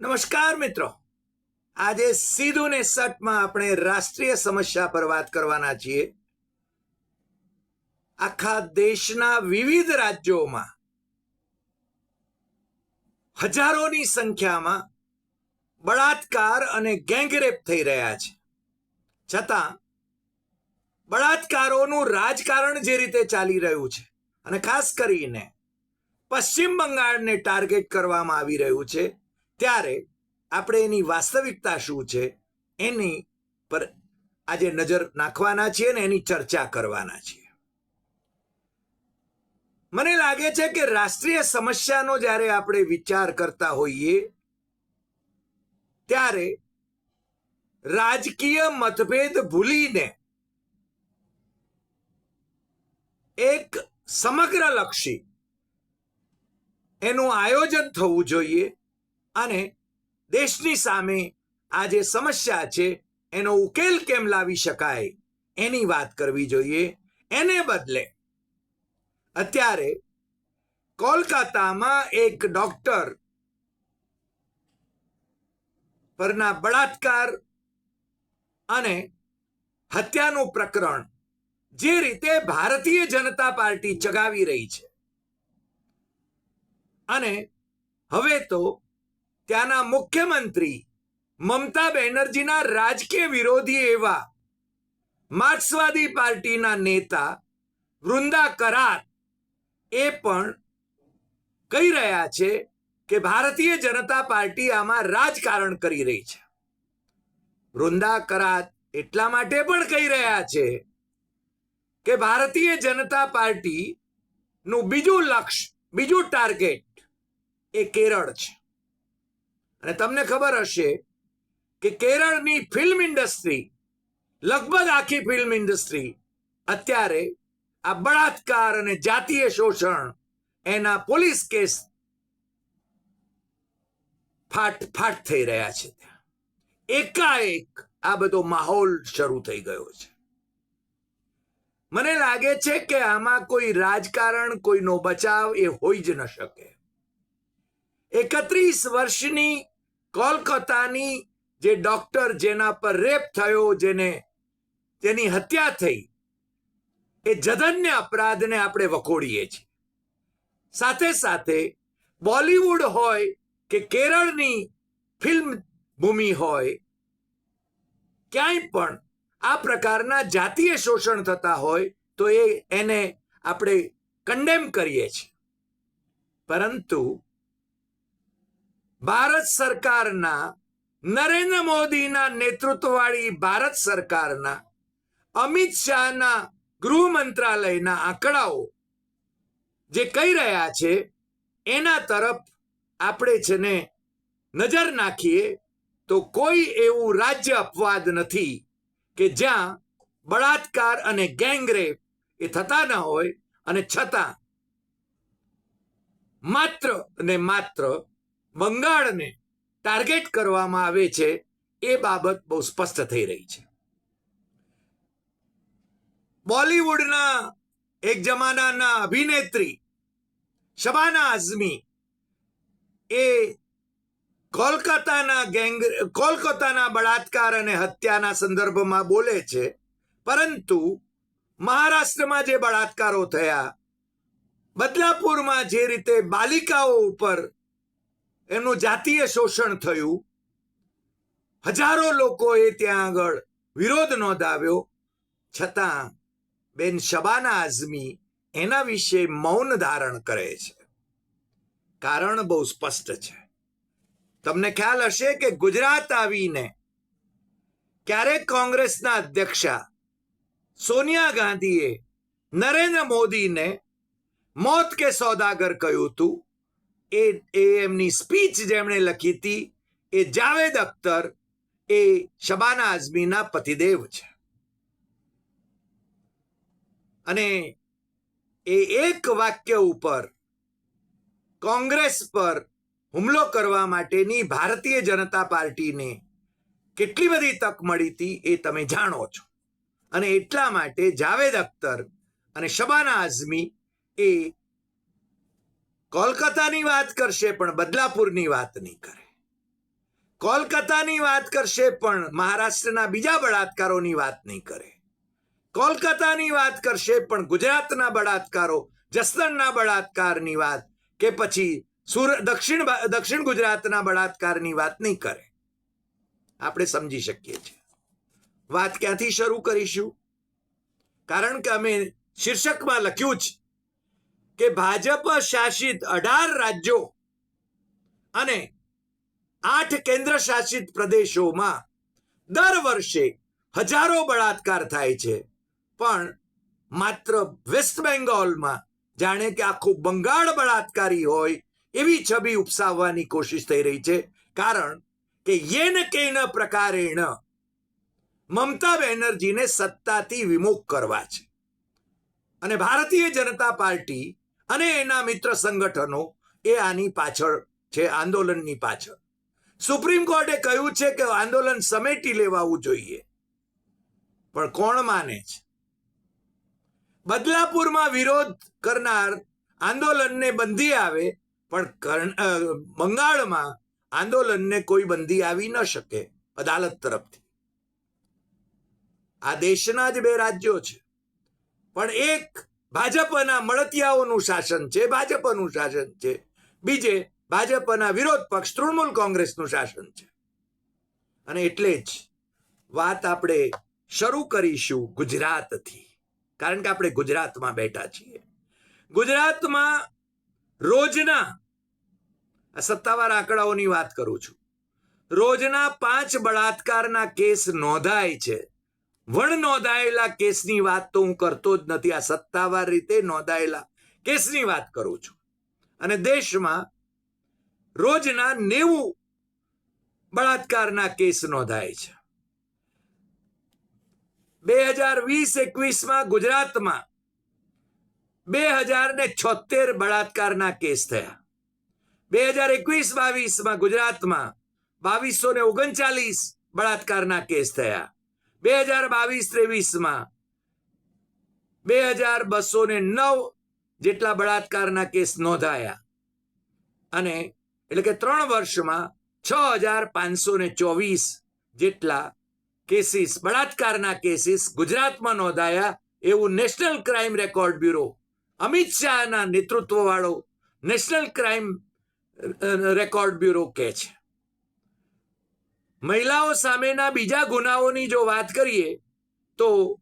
નમસ્કાર મિત્રો. આજે સીધું ને સટમાં આપણે રાષ્ટ્રીય સમસ્યા પર વાત કરવાના છીએ. આખા દેશના વિવિધ રાજ્યોમાં હજારોની સંખ્યામાં બળાત્કાર અને ગેંગરેપ થઈ રહ્યા છે. છતાં બળાત્કારોનું રાજકારણ જે રીતે ચાલી રહ્યું છે અને ખાસ કરીને પશ્ચિમ બંગાળને ટાર્ગેટ કરવામાં આવી રહ્યું છે ત્યારે આપણે એની વાસ્તવિકતા શું છે, એની પર આજે નજર નાખવાના છીએ ને એની ચર્ચા કરવાના છીએ. મને લાગે છે કે રાષ્ટ્રીય સમસ્યાનો જ્યારે આપણે વિચાર કરતા હોઈએ, ત્યારે રાજકીય મતભેદ ભૂલીને એક સમગ્ર લક્ષી એનું આયોજન થવું જોઈએ અને દેશની સામે આ જે સમસ્યા છે, એનો ઉકેલ કેમ લાવી શકાય? એની વાત કરવી જોઈએ. એને બદલે અત્યારે કોલકાતામાં એક ડોક્ટર પરના બળાત્કાર અને હત્યાનું પ્રકરણ જે રીતે ભારતીય જનતા પાર્ટી ચગાવી રહી છે. અને હવે તો ત્યાંના મુખ્યમંત્રી મમતા બેનર્જીના રાજકીય વિરોધી એવા માર્ક્સવાદી પાર્ટીના નેતા વૃંદા કરાત એ પણ કહી રહ્યા છે કે ભારતીય જનતા પાર્ટી આમાં રાજકારણ કરી રહી છે. વૃંદા કરાત એટલા માટે પણ કહી રહ્યા છે કે ભારતીય જનતા પાર્ટી નું બીજું લક્ષ્ય, બીજું ટાર્ગેટ એ કેરળ છે. અને તમને ખબર હશે કે કેરળની ફિલ્મ ઇન્ડસ્ટ્રી લગભગ આખી ફિલ્મ ઇન્ડસ્ટ્રી અત્યારે આ બળાત્કાર અને જાતીય શોષણ એના પોલીસ કેસ ફાટ ફાટ થઈ રહ્યા છે ત્યાં. એકાએક આ બધો માહોલ શરૂ થઈ ગયો છે. મને લાગે છે કે આમાં કોઈ રાજકારણ, કોઈનો બચાવ એ હોઈ જ ન શકે. એકત્રીસ વર્ષની કોલકાતાની જે ડોક્ટર જેના પર રેપ થયો, જેને જેની હત્યા થઈ, એ જધન્ય અપરાધને આપણે વખોડીએ છીએ. સાથે સાથે બોલિવૂડ હોય કે કેરળની ફિલ્મ ભૂમિ હોય, ક્યાંય પણ આ પ્રકારના જાતીય શોષણ થતા હોય, તો એ એને આપણે કન્ડેમ કરીએ છીએ. પરંતુ ભારત સરકારના નરેન્દ્ર મોદીના નેતૃત્વવાળી ભારત સરકારના અમિત શાહના ગૃહ મંત્રાલયના આંકડાઓ જે કહી રહ્યા છે, એના તરફ આપણે છે ને નજર નાખીએ, તો કોઈ એવું રાજ્ય અપવાદ નથી કે જ્યાં બળાત્કાર અને ગેંગરેપ એ થતા ન હોય અને છતાં માત્ર ને માત્ર બંગાળને ટાર્ગેટ કરવામાં આવે છે, એ બાબત બહુ સ્પષ્ટ થઈ રહી છે. બોલિવૂડના એક જમાનાના અભિનેત્રી શબાના આઝમી એ કોલકાતાના ગેંગ, કોલકાતાના બળાત્કાર અને હત્યાના સંદર્ભમાં બોલે છે, પરંતુ મહારાષ્ટ્રમાં જે બળાત્કારો થયા, બદલાપુરમાં જે રીતે બાલિકાઓ ઉપર એમનું જાતીય શોષણ થયું. હજારો લોકોએ ત્યાં આગળ વિરોધ નોંધાવ્યો. છતાં બેન શબાના આઝમી એના વિશે મૌન ધારણ કરે છે. કારણ બહુ સ્પષ્ટ છે. તમને ખ્યાલ હશે કે ગુજરાત આવીને ક્યારેક કોંગ્રેસના અધ્યક્ષા સોનિયા ગાંધીએ નરેન્દ્ર મોદીને મોત કે સોદાગર કહ્યું હતું. એ એમની સ્પીચ જેમણે લખી હતી, એ જાવેદ અખ્તર એ શબાના આઝમીના પતિદેવ છે. અને એ એક વાક્ય ઉપર કોંગ્રેસ પર હુમલો કરવા માટેની ભારતીય જનતા પાર્ટીને કેટલી બધી તક મળી હતી એ તમે જાણો છો. અને એટલા માટે જાવેદ અખ્તર અને શબાના આઝમી એ કોલકાતાની વાત કરશે પણ બદલાપુરની વાત નહીં કરે. કોલકાતાની વાત કરશે પણ મહારાષ્ટ્રના બીજા બળાત્કારોની વાત નહીં કરે. કોલકાતાની વાત કરશે પણ ગુજરાતના બળાત્કારો, જસદણના બળાત્કારની વાત કે પછી સુર, દક્ષિણ દક્ષિણ ગુજરાતના બળાત્કારની વાત નહીં કરે. આપણે સમજી શકીએ છીએ. વાત ક્યાંથી શરૂ કરીશું? કારણ કે અમે શીર્ષકમાં લખ્યું છે કે ભાજપ શાસિત અઢાર રાજ્યો અને આઠ કેન્દ્ર શાસિત પ્રદેશોમાં દર વર્ષે હજારો બળાત્કાર થાય છે. પણ માત્ર વેસ્ટ બેંગોલમાં જાણે કે આખું બંગાળ બળાત્કારી હોય એવી છબી ઉપસાવવાની કોશિશ થઈ રહી છે. કારણ કે યેન કેન પ્રકારેણ મમતા બેનર્જીને સત્તાથી વિમુખ કરવા છે. અને ભારતીય જનતા પાર્ટી અને એના મિત્ર સંગઠનો એ આની પાછળ છે, આંદોલનની પાછળ. સુપ્રીમ કોર્ટે કહ્યું છે કે આંદોલન સમેટી લેવાવું જોઈએ. પણ કોણ માને છે? બદલાપુરમાં વિરોધ કરનાર આંદોલનને બંધી આવે, પણ બંગાળમાં આંદોલનને કોઈ બંધી આવી ન શકે અદાલત તરફથી. આ દેશના જ બે રાજ્યો છે. પણ એક ભાજપના મળતિયાઓનું શાસન છે, ભાજપનું શાસન છે. બીજે, ભાજપના વિરોધ પક્ષ તૃણમૂલ કોંગ્રેસનું શાસન છે. અને એટલે જ વાત આપણે શરૂ કરીશું ગુજરાતથી. કારણ કે આપણે ગુજરાતમાં બેઠા છીએ. ગુજરાતમાં રોજના સત્તાવાર આંકડાઓની વાત કરું છું. રોજના પાંચ બળાત્કારના કેસ નોંધાય છે. વણ નોંધાયેલા કેસની વાત તો હું કરતો જ નથી. આ સત્તાવાર રીતે નોંધાયેલા કેસની વાત કરું છું. અને દેશમાં રોજના નેવું બળાત્કારના કેસ નોંધાય છે. બે હજાર વીસ એકવીસમાં ગુજરાતમાં બે હજાર ને છોતેર બળાત્કારના કેસ થયા. બે હજાર એકવીસ બાવીસમાં ગુજરાતમાં બાવીસો ને ઓગણચાલીસ બળાત્કારના કેસ થયા. બે હજાર બાવીસ ત્રેવીસમાં બે હજાર બસો ને નવ જેટલા બળાત્કારના કેસ નોંધાયા. અને એટલે કે ત્રણ વર્ષમાં છ હજાર પાંચસો ને ચોવીસ જેટલા કેસીસ, બળાત્કારના કેસીસ ગુજરાતમાં નોંધાયા એવું national crime record bureau, Amit શાહના નેતૃત્વવાળો નેશનલ ક્રાઇમ રેકોર્ડ બ્યુરો કહે છે. મહિલાઓ સામેના બીજા ગુનાઓની જો વાત કરીએ, તો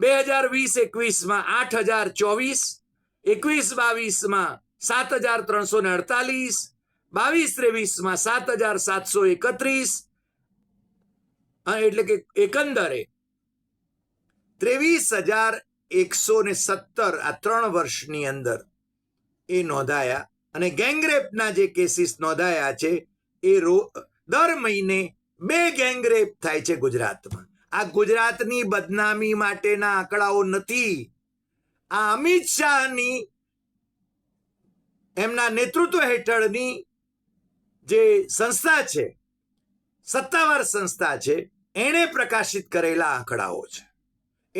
બે હજાર વીસ એકવીસમાં આઠ હજાર ચોવીસ, એકવીસ બાવીસમાં સાત હજાર ત્રણસો ને અડતાલીસ, બાવીસ ત્રેવીસમાં સાત હજાર સાતસો એકત્રીસ એટલે કે એકંદરે ત્રેવીસ હજાર એકસો ને સત્તર આ ત્રણ વર્ષની અંદર એ નોંધાયા અને ગેંગરેપના જે કેસીસ નોંધાયા છે, એ રો, દર મહિને બે ગેંગરેપ થાય છે ગુજરાતમાં. આ ગુજરાતની બદનામી માટેના આંકડાઓ નથી. આ અમિત શાહની એમના નેતૃત્વ હેઠળની જે સંસ્થા છે, સત્તાવાર સંસ્થા છે, એણે પ્રકાશિત કરેલા આંકડાઓ છે.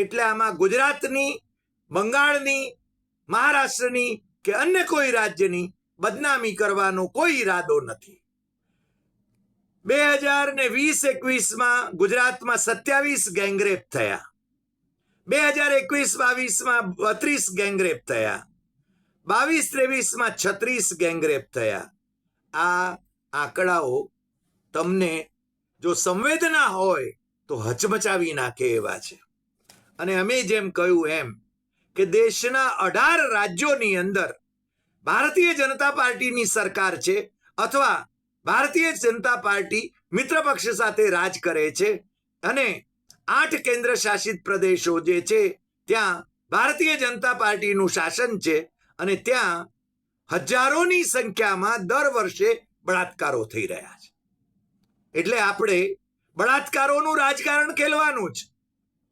એટલે આમાં ગુજરાતની, બંગાળની, મહારાષ્ટ્રની કે અન્ય કોઈ રાજ્યની બદનામી કરવાનો કોઈ ઈરાદો નથી. બે હજાર ને વીસ એકવીસમાં ગુજરાતમાં સત્યાવીસ ગેંગરેપ થયા. બે હજાર એકવીસ બાવીસમાં બત્રીસ ગેંગરેપ થયા. બાવીસ ત્રેવીસમાં છત્રીસ ગેંગરેપ થયા. આ આંકડાઓ તમને જો સંવેદના હોય તો હચમચાવી નાખે એવા છે. અને અમે જેમ કહ્યું એમ કે દેશના અઢાર રાજ્યોની અંદર ભારતીય જનતા પાર્ટીની સરકાર છે અથવા ભારતીય જનતા પાર્ટી મિત્ર પક્ષ સાથે રાજ કરે છે અને આઠ કેન્દ્ર શાસિત પ્રદેશો જે છે, ત્યાં ભારતીય જનતા પાર્ટીનું શાસન છે અને ત્યાં હજારોની સંખ્યામાં દર વર્ષે બળાત્કારો થઈ રહ્યા છે. એટલે આપણે બળાત્કારોનું રાજકારણ ખેલવાનું જ.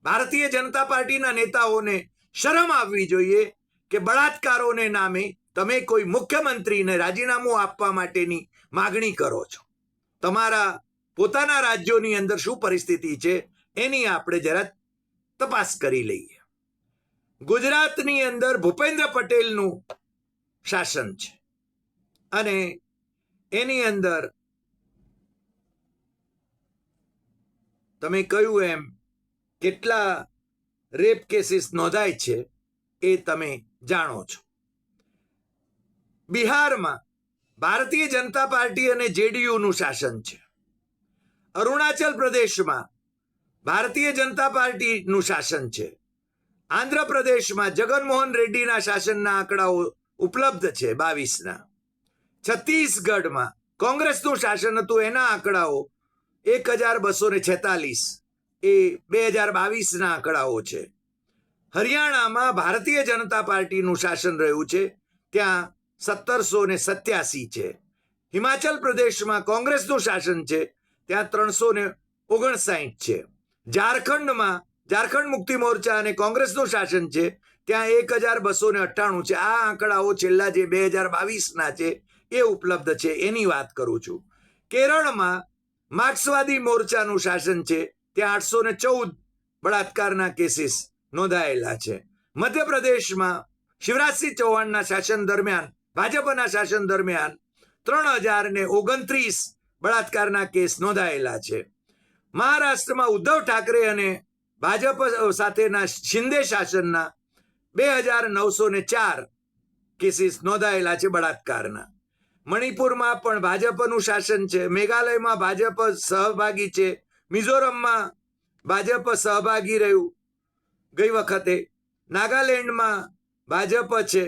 ભારતીય જનતા પાર્ટીના નેતાઓને શરમ આવવી જોઈએ કે બળાત્કારોને નામે તમે કોઈ મુખ્યમંત્રીને રાજીનામું આપવા માટેની માગણી કરો છો. તમારા પોતાના રાજ્યોની અંદર શું પરિસ્થિતિ છે એની આપણે જરા તપાસ કરી લઈએ. ગુજરાતની અંદર ભૂપેન્દ્ર પટેલનું શાસન છે. અને એની અંદર તમે કહ્યું એમ કેટલા રેપ કેસીસ નોંધાય છે એ તમે જાણો છો. બિહારમાં ભારતીય જનતા પાર્ટી અને જેડીયુનું શાસન છે. અરુણાચલ પ્રદેશમાં ભારતીય જનતા પાર્ટીનું શાસન છે. આંધ્રપ્રદેશમાં જગનમોહન રેડ્ડીના શાસનના આંકડાઓ ઉપલબ્ધ છે બાવીસના. છત્તીસગઢમાં કોંગ્રેસનું શાસન હતું, એના આંકડાઓ એક હજાર બસો ને છેતાલીસ એ બે હજાર બાવીસના આંકડાઓ છે. હરિયાણામાં ભારતીય જનતા પાર્ટીનું શાસન રહ્યું છે, ત્યાં સત્તરસો ને સત્યાસી છે. હિમાચલ પ્રદેશમાં કોંગ્રેસનું શાસન છે, ત્યાં ત્રણસો ને ઓગણસાઠ છે. ઝારખંડમાં, ઝારખંડ મુક્તિ મોરચા અને કોંગ્રેસનું શાસન છે, ત્યાં એક હજાર બસો ને અઠ્ઠાણું છે. આ આંકડાઓ છેલ્લા જે બે હજાર બાવીસના છે, એ ઉપલબ્ધ છે, એની વાત કરું છું. કેરળમાં માર્ક્સવાદી મોરચાનું શાસન છે, ત્યાં આઠસો ને ચૌદ બળાત્કારના કેસીસ નોંધાયેલા છે. મધ્યપ્રદેશમાં શિવરાજસિંહ ચૌહાણના શાસન દરમિયાન ભાજપના શાસન દરમિયાન ત્રણ હજાર ને ઓગણત્રીસ બળાત્કારના કેસ નોંધાયેલા છે. મહારાષ્ટ્રમાં ઉદ્ધવ ઠાકરે અને ભાજપ સાથેના શિંદે શાસનના બે હજાર નવસો ને ચાર કેસીસ નોંધાયેલા છે બળાત્કારના. મણિપુરમાં પણ ભાજપનું શાસન છે. મેઘાલયમાં ભાજપ સહભાગી છે. મિઝોરમમાં ભાજપ સહભાગી રહ્યું ગઈ વખતે. નાગાલેન્ડમાં ભાજપ છે.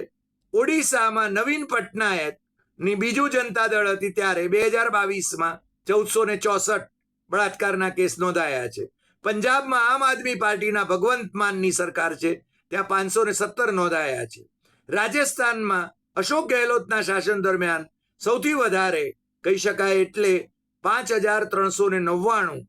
ઓડિશામાં નવીન પટનાયકની બીજું જનતા દળ હતી ત્યારે બે હજાર બાવીસમાં ચૌદસો ને ચોસઠ બળાત્કારના કેસ નોંધાયા છે. પંજાબમાં આમ આદમી પાર્ટીના ભગવંત માનની સરકાર છે, ત્યાં પાંચસો ને સત્તર નોંધાયા છે. રાજસ્થાનમાં અશોક ગેહલોતના શાસન દરમિયાન સૌથી વધારે કહી શકાય એટલે પાંચ હજાર ત્રણસો ને નવ્વાણું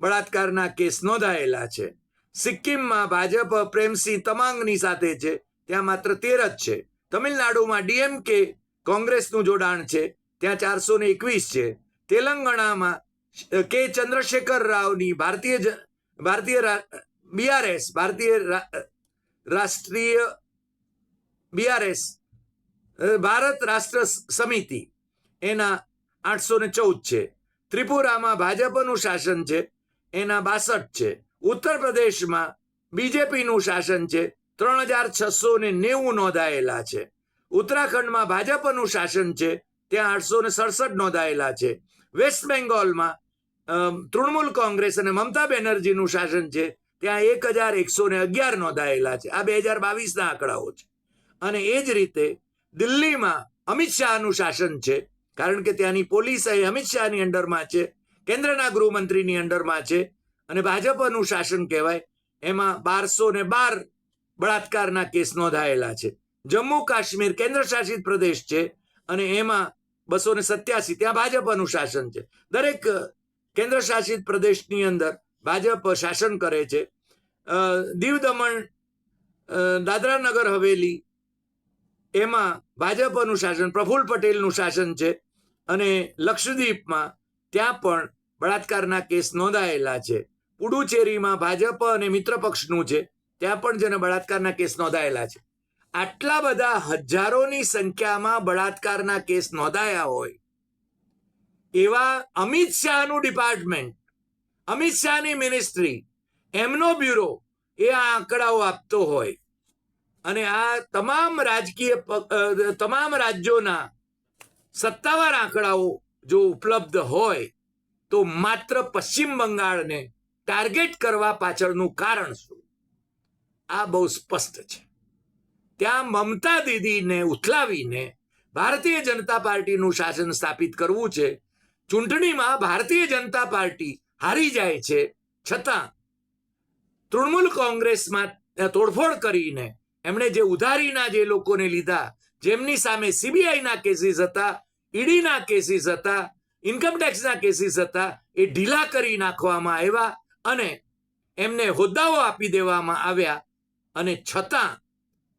બળાત્કારના કેસ નોંધાયેલા છે. સિક્કિમમાં ભાજપ પ્રેમસિંહ તમાંગની સાથે છે. ત્યાં માત્ર તેર જ છે. તમિલનાડુમાં ડીએમકે કોંગ્રેસનું જોડાણ છે. ત્યાં ચારસો ને એકવીસ છે. તેલંગાણામાં કે ચંદ્રશેખર રાવની ભારતીય ભારતીય બીઆરએસ ભારતીય રાષ્ટ્રીય બીઆરએસ ભારત રાષ્ટ્ર સમિતિ. એના આઠસો ને ચૌદ છે. ત્રિપુરામાં ભાજપનું શાસન છે. એના બાસઠ છે. ઉત્તર પ્રદેશમાં બીજેપીનું શાસન છે. ત્રણ હજાર છસો ને નેવું નોંધાયેલા છે. ઉત્તરાખંડમાં ભાજપનું શાસન છે, ત્યાં આઠસો ને સડસઠ નોંધાયેલા છે. વેસ્ટ બેંગોલમાં તૃણમૂલ કોંગ્રેસ અને મમતા બેનર્જીનું શાસન છે, ત્યાં એક હજાર એકસો ને અગિયાર નોંધાયેલા છે. આ બે હજાર બાવીસના આંકડાઓ છે. અને એ જ રીતે દિલ્હીમાં અમિત શાહનું શાસન છે, કારણ કે ત્યાંની પોલીસ એ અમિત શાહની અંડરમાં છે, કેન્દ્રના ગૃહમંત્રીની અંડરમાં છે, અને ભાજપનું શાસન કહેવાય. એમાં બારસો ને બાર બળાત્કારના કેસ નોંધાયેલા છે. જમ્મુ કાશ્મીર કેન્દ્ર શાસિત પ્રદેશ છે અને એમાં બસો ને સત્યાસી ત્યાં ભાજપ શાસન છે. દરેક કેન્દ્ર શાસિત પ્રદેશની અંદર ભાજપ શાસન કરે છે. દીવ દમણ દાદરા નગર હવેલી, એમાં ભાજપ અનુશાસન પ્રફુલ્લ પટેલનું શાસન છે અને લક્ષદ્વીપમાં ત્યાં પણ બળાત્કારના કેસ નોંધાયેલા છે. પુડુચેરીમાં ભાજપ અને મિત્ર પક્ષનું છે. ત્યાં પણ જેને બળાત્કારના કેસ નોંધાયેલા છે. આટલા બધા હજારોની સંખ્યામાં બળાત્કારના કેસ નોંધાયા હોય, એવા અમિત શાહનું ડિપાર્ટમેન્ટ, અમિત શાહની મિનિસ્ટ્રી, એમનો બ્યુરો એ આ આંકડાઓ આપતો હોય. અને આ તમામ રાજકીય તમામ રાજ્યોના સત્તાવાર આંકડાઓ જો ઉપલબ્ધ હોય, તો માત્ર પશ્ચિમ બંગાળને ટાર્ગેટ કરવા પાછળનું કારણ શું? આ બહુ સ્પષ્ટ છે. ત્યાં મમતા દીદીને ઉથલાવીને ભારતીય જનતા પાર્ટીનું શાસન સ્થાપિત કરવું છે. ચૂંટણીમાં ભારતીય જનતા પાર્ટી હારી જાય છે. છતાં તૃણમૂલ કોંગ્રેસમાં તોડફોડ કરીને એમણે જે ઉધારીના જે લોકોને લીધા, જેમની સામે સીબીઆઈના કેસીસ હતા, ઈડીના કેસીસ હતા ઇન્કમટેક્સના કેસીસ હતા, એ ઢીલા કરી નાખવામાં આવ્યા અને એમને હોદ્દાઓ આપી દેવામાં આવ્યા. અને છતાં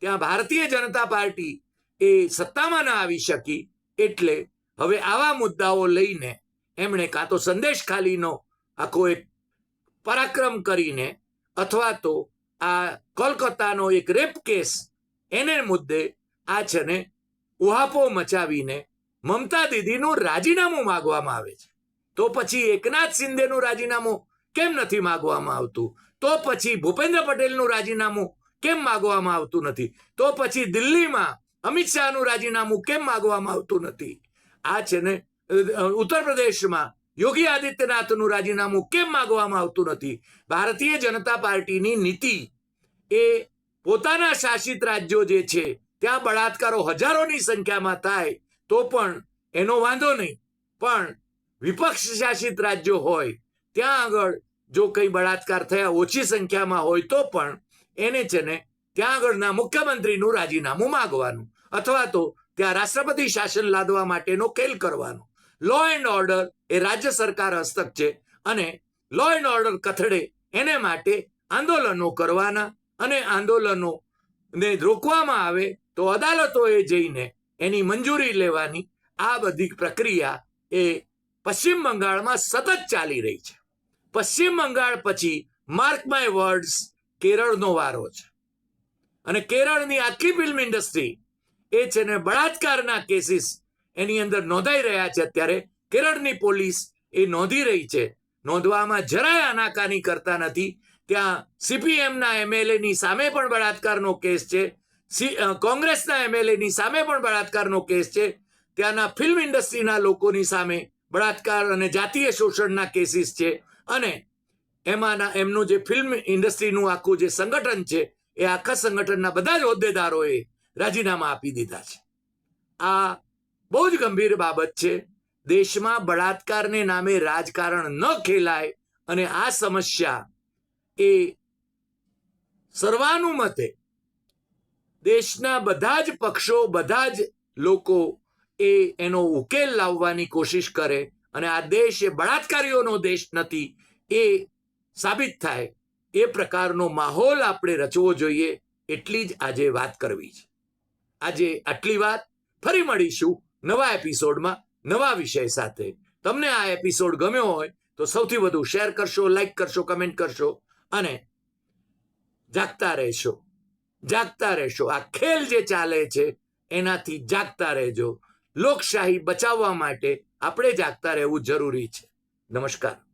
ત્યાં ભારતીય જનતા પાર્ટી એ સત્તામાં ન આવી શકી એટલે હવે આવા મુદ્દાઓ લઈને એમણે કાં તો સંદેશ ખાલીનો આખો એક પરાક્રમ કરીને અથવા તો આ કોલકાતાનો એક રેપ કેસ એને મુદ્દે આ છે ને ઉહાપો મચાવીને મમતા દીદીનું રાજીનામું માગવામાં આવે છે. તો પછી એકનાથ શિંદેનું રાજીનામું કેમ નથી માગવામાં આવતું? તો પછી ભૂપેન્દ્ર પટેલનું રાજીનામું કેમ માગવામાં આવતું નથી? તો પછી દિલ્હીમાં અમિત શાહનું રાજીનામું કેમ માગવામાં આવતું નથી? આ છે ને ઉત્તર પ્રદેશમાં યોગી આદિત્યનાથનું રાજીનામું કેમ માગવામાં આવતું નથી? ભારતીય જનતા પાર્ટીની નીતિ એ પોતાના શાસિત રાજ્યો જે છે, ત્યાં બળાત્કારો હજારોની સંખ્યામાં થાય, તો પણ એનો વાંધો નહીં. પણ વિપક્ષ શાસિત રાજ્યો હોય, ત્યાં આગળ જો કંઈ બળાત્કાર થયા, ઓછી સંખ્યામાં હોય, તો પણ એને છે ને ત્યાં આગળના મુખ્યમંત્રીનું રાજીનામું માગવાનું અથવા તો ત્યાં રાષ્ટ્રપતિ શાસન લાદવા માટેનો ખેલ કરવાનો. લો એન્ડ ઓર્ડર એ રાજ્ય સરકાર હસ્તક છે અને લો એન્ડ ઓર્ડર કથડે એને માટે આંદોલનો કરવાના અને આંદોલનો ને રોકવામાં આવે તો અદાલતોએ જઈને એની મંજૂરી લેવાની આ બધી પ્રક્રિયા એ પશ્ચિમ બંગાળમાં સતત ચાલી રહી છે. પશ્ચિમ બંગાળ પછી માર્ક માય વર્ડ્સ કેરળનો વારો છે. અને કેરળની આખી ફિલ્મ ઇન્ડસ્ટ્રી એ છે ને બળાત્કારના કેસીસ એની અંદર નોંધાઈ રહ્યા છે અત્યારે. કેરળની પોલીસ એ નોંધી રહી છે. નોંધવામાં જરાય આનાકાની કરતા નથી. ત્યાં સીપીએમના એમએલએ ની સામે પણ બળાત્કારનો કેસ છે. કોંગ્રેસના એમએલએની સામે પણ બળાત્કારનો કેસ છે. ત્યાંના ફિલ્મ ઇન્ડસ્ટ્રીના લોકોની સામે બળાત્કાર અને જાતીય શોષણના કેસીસ છે. અને એમાંના એમનું જે ફિલ્મ ઇન્ડસ્ટ્રીનું આખું જે સંગઠન છે, એ આખા સંગઠનના બધા જ હોદ્દેદારોએ રાજીનામા આપી દીધા છે. આ બહુ જ ગંભીર બાબત છે. દેશમાં બળાત્કારને નામે રાજકારણ ન ખેલાય અને આ સમસ્યા એ સર્વાનુમતે દેશના બધા જ પક્ષો, બધા જ લોકો એ એનો ઉકેલ લાવવાની કોશિશ કરે અને આ દેશ એ બળાત્કારીઓનો દેશ નથી, એ સાબિત થાય. એ પ્રકારનો માહોલ આપણે રચવો જોઈએ, એટલી જ આજે વાત કરવી છે. આજે આટલી વાત. ફરી મળીશું નવા એપિસોડમાં, નવા વિષય સાથે. તમને આ એપિસોડ ગમ્યો હોય, તો સૌથી વધુ શેર કરશો, લાઈક કરશો, કમેન્ટ કરશો અને જાગતા રહેશો. જાગતા રહેશો. આ ખેલ જે ચાલે છે, એનાથી જાગતા રહેજો. લોકશાહી બચાવવા માટે આપણે જાગતા રહેવું જરૂરી છે. નમસ્કાર.